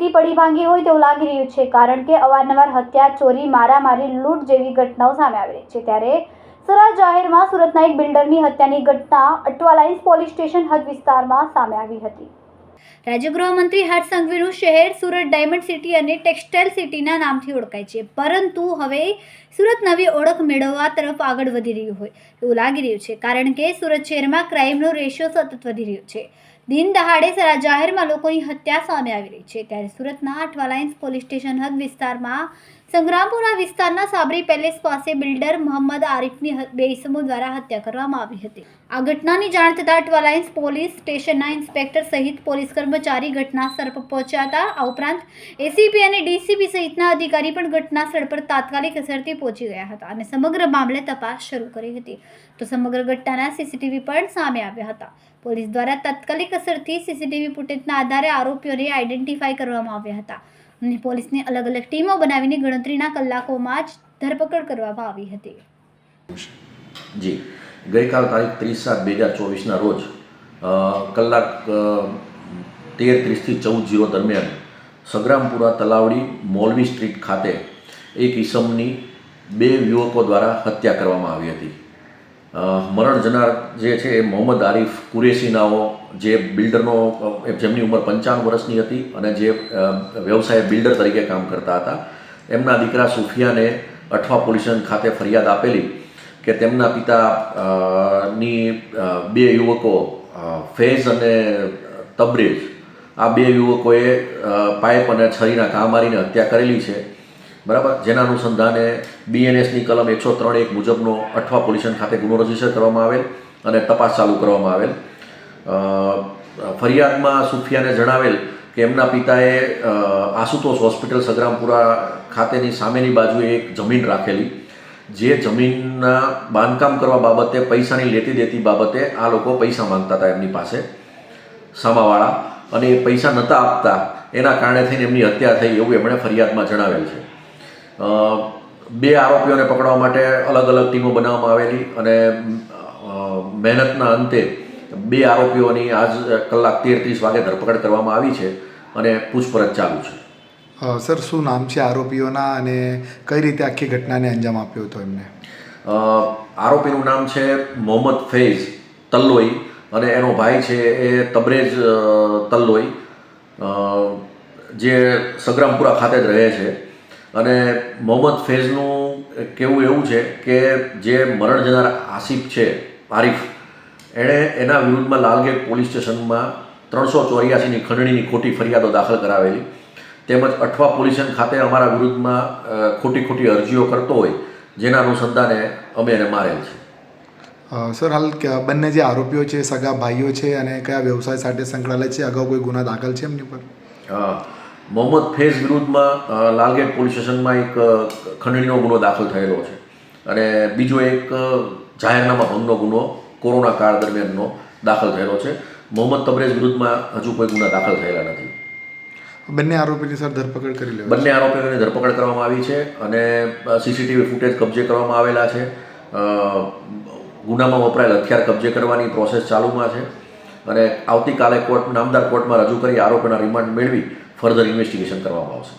સ્થિતિ પડી ભાંગી હોય તેવું લાગી રહ્યું છે, કારણ કે અવારનવાર હત્યા, ચોરી, મારામારી, લૂંટ જેવી ઘટનાઓ સામે આવી રહી છે. ત્યારે સરા જાહેરમાં સુરતના એક બિલ્ડરની હત્યાની ઘટના અટવાલાઇન્સ પોલીસ સ્ટેશન હદ વિસ્તારમાં સામે આવી હતી. રાજ્ય ગૃહમંત્રી હર્ષ સંઘવીનું શહેર સુરત ડાયમંડ સિટી અને ટેક્સટાઇલ સિટીના નામથી ઓળખાય છે. પરંતુ હવે સુરત નવી ઓળખ મેળવવા તરફ આગળ વધી રહ્યું હોય એવું લાગી રહ્યું છે, કારણ કે સુરત શહેરમાં ક્રાઇમનો રેશિયો સતત વધી રહ્યો છે. દિન દહાડે જાહેરમાં લોકોની હત્યા સામે આવી રહી છે. ત્યારે સુરતના અઠવાલાઇન્સ પોલીસ સ્ટેશન હદ વિસ્તારમાં સંગ્રામપુરા વિસ્તારના સાબરી પેલેસ પાસે બિલ્ડર મોહમ્મદ આરિફની હ- બે ઇસમો દ્વારા હત્યા કરવામાં આવી હતી. આ ઘટનાની જાણ થતાં અટવાલાઇન્સ પોલીસ સ્ટેશનના ઇન્સ્પેક્ટર સહિત પોલીસ કર્મચારી ઘટના સ્થળ પર પહોંચ્યા હતા. આ ઉપરાંત એસીપી અને ડીસીપી સહિતના અધિકારી પણ ઘટના સ્થળ પર તાત્કાલિક અસરથી પહોંચી ગયા હતા અને સમગ્ર મામલે તપાસ શરૂ કરી હતી. તો સમગ્ર ઘટનાના સીસીટીવી પણ સામે આવ્યા હતા. પોલીસ દ્વારા તાત્કાલિક અસરથી સીસીટીવી ફૂટેજના આધારે આરોપીઓને આઈડેન્ટિફાઈ કરવામાં આવ્યા હતા. અને પોલીસની અલગ અલગ ટીમો બનાવીને ગણતરીના કલાકોમાં જ ધરપકડ કરવામાં આવી હતી. જી. ગઈકાલ તારીખ ત્રીસ સાત બે હજાર ચોવીસના રોજ કલાક તેર ત્રીસથી ચૌદ જીરો દરમિયાન સંગ્રામપુરા તલાવડી મોલવી સ્ટ્રીટ ખાતે એક ઈસમની બે યુવકો દ્વારા હત્યા કરવામાં આવી હતી. મરણ જનાર જે છે એ મોહમ્મદ આરિફ કુરેશીનાઓ, જે બિલ્ડરનો જેમની ઉંમર પંચાવન વર્ષની હતી અને જે વ્યવસાય બિલ્ડર તરીકે કામ કરતા હતા. એમના દીકરા સુફિયાને અઠવા પોલીસ ખાતે ફરિયાદ આપેલી કે તેમના પિતા ની બે યુવકો ફેઝ અને તબરેજ, આ બે યુવકોએ પાઇપ અને છરીના ઘા મારીને હત્યા કરેલી છે. બરાબર? જેના અનુસંધાને બીએનએસની કલમ એકસો ત્રણ એક મુજબનો અઠવા પોલ્યુશન ખાતે ગુનો રજિસ્ટર કરવામાં આવેલ અને તપાસ ચાલુ કરવામાં આવેલ. ફરિયાદમાં સુફિયાને જણાવેલ કે એમના પિતાએ આશુતોષ હોસ્પિટલ સગ્રામપુરા ખાતેની સામેની બાજુએ એક જમીન રાખેલી. જે જમીનના બાંધકામ કરવા બાબતે પૈસાની લેતી દેતી બાબતે આ લોકો પૈસા માંગતા હતા એમની પાસે, સામાવાળા. અને એ પૈસા નહોતા આપતા, એના કારણે થઈને એમની હત્યા થઈ એવું એમણે ફરિયાદમાં જણાવેલ છે. બે આરોપીઓને પકડવા માટે અલગ અલગ ટીમો બનાવવામાં આવેલી અને મહેનતના અંતે બે આરોપીઓની આજ કલાક તેર ત્રીસ વાગે ધરપકડ કરવામાં આવી છે અને પૂછપરછ ચાલુ છે. સર શું નામ છે આરોપીઓના અને કઈ રીતે આખી ઘટનાને અંજામ આપ્યો હતો એમને? આરોપીનું નામ છે મોહમ્મદ ફૈઝ તલ્લોઈ અને એનો ભાઈ છે એ તબરેજ તલ્લોઈ. જે સગ્રામપુરા ખાતે જ રહે છે. અને મોહમ્મદ ફૈઝનું કેવું એવું છે કે જે મરણ જનાર આસિફ છે આરિફ એણે એના વિરુદ્ધમાં લાલગેટ પોલીસ સ્ટેશનમાં ત્રણસો ચોર્યાસીની ખંડણીની ખોટી ફરિયાદો દાખલ કરાવેલી. તેમજ અઠવા પોલીસ સ્ટેશન ખાતે અમારા વિરુદ્ધમાં ખોટી ખોટી અરજીઓ કરતો હોય જેના અનુસંધાને અમે એને મારેલ છે. સર હાલ બંને જે આરોપીઓ છે સગા ભાઈઓ છે અને કયા વ્યવસાય સાથે સંકળાયેલા છે અગાઉ કોઈ ગુના દાખલ છે એમની પર અ, મોહમ્મદ ફૈઝ વિરુદ્ધમાં લાલગેટ પોલીસ સ્ટેશનમાં એક ખંડણીનો ગુનો દાખલ થયેલો છે. અને બીજો એક જાહેરનામા ભંગનો ગુનો કોરોના કાળ દરમિયાનનો દાખલ થયેલો છે. મોહમ્મદ તબરેજ વિરુદ્ધમાં હજુ કોઈ ગુના દાખલ થયેલા નથી. બંને આરોપીની સર ધરપકડ કરી લેવાય બંને આરોપીઓની ધરપકડ કરવામાં આવી છે અને સીસીટીવી ફૂટેજ કબજે કરવામાં આવેલા છે. ગુનામાં વપરાયેલ હથિયાર કબજે કરવાની પ્રોસેસ ચાલુમાં છે. અને આવતીકાલે કોર્ટ નામદાર કોર્ટમાં રજૂ કરી આરોપીના રિમાન્ડ મેળવી ફર્ધર ઇન્વેસ્ટિગેશન કરવામાં આવશે